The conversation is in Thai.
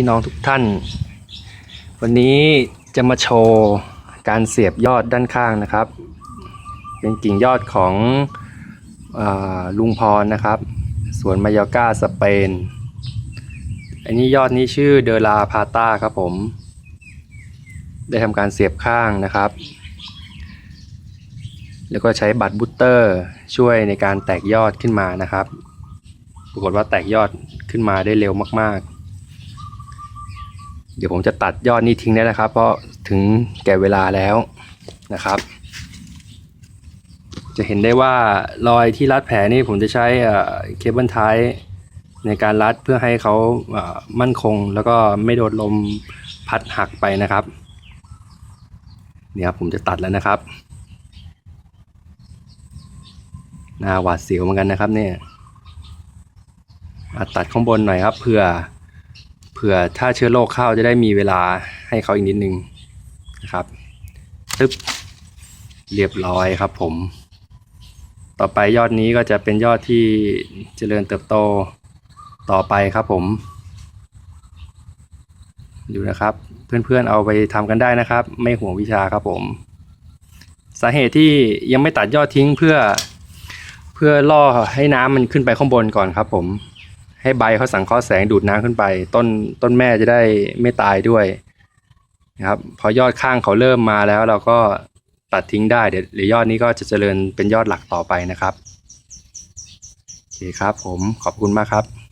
พี่น้องทุกท่าน วันนี้จะมาโชว์การเสียบยอดด้านข้างนะครับ เป็นกิ่งยอดของอลุงพรนะครับสวนมายอก้าสเปน อันนี้ยอดนี้ชื่อเดลาพาต้าครับผม ได้ทำการเสียบข้างนะครับ แล้วก็ใช้บัตรบูตเตอร์ช่วยในการแตกยอดขึ้นมานะครับ ปรากฏว่าแตกยอดขึ้นมาได้เร็วมากๆ เดี๋ยวผมจะตัดยอดนี้ทิ้งได้แล้วครับ เพราะถึงแก่เวลาแล้วนะครับ จะเห็นได้ว่ารอยที่รัดแผลนี่ผมจะใช้เคเบิลไทในการรัดเพื่อให้เขามั่นคงแล้วก็ไม่โดนลมพัดหักไปนะครับ เนี่ยครับผมจะตัดแล้วนะครับหน้าหวาดเสียวเหมือนกันนะครับเนี่ยตัดข้างบนหน่อยครับเผื่อ เผื่อถ้าเชื้อโรคเข้าจะได้มีเวลาให้เขาอีกนิดนึงนะครับตึ๊บเรียบร้อยครับผม ต่อไปยอดนี้ก็จะเป็นยอดที่เจริญเติบโตต่อไปครับผม ดูนะครับ เพื่อนๆเอาไปทำกันได้นะครับ ไม่ห่วงวิชาครับผม สาเหตุที่ยังไม่ตัดยอดทิ้งเพื่อเพื่อล่อให้น้ำมันขึ้นไปข้างบนก่อนครับผม ให้ใบเขาสังเคราะห์แสงดูดน้ำขึ้นไป ต้นต้นแม่จะได้ไม่ตายด้วยนะครับพอยอดข้างเขาเริ่มมาแล้วเราก็ตัดทิ้งได้เดี๋ยวเดี๋ยวยอดนี้ก็จะเจริญเป็นยอดหลักต่อไปนะครับโอเคครับผมขอบคุณมากครับ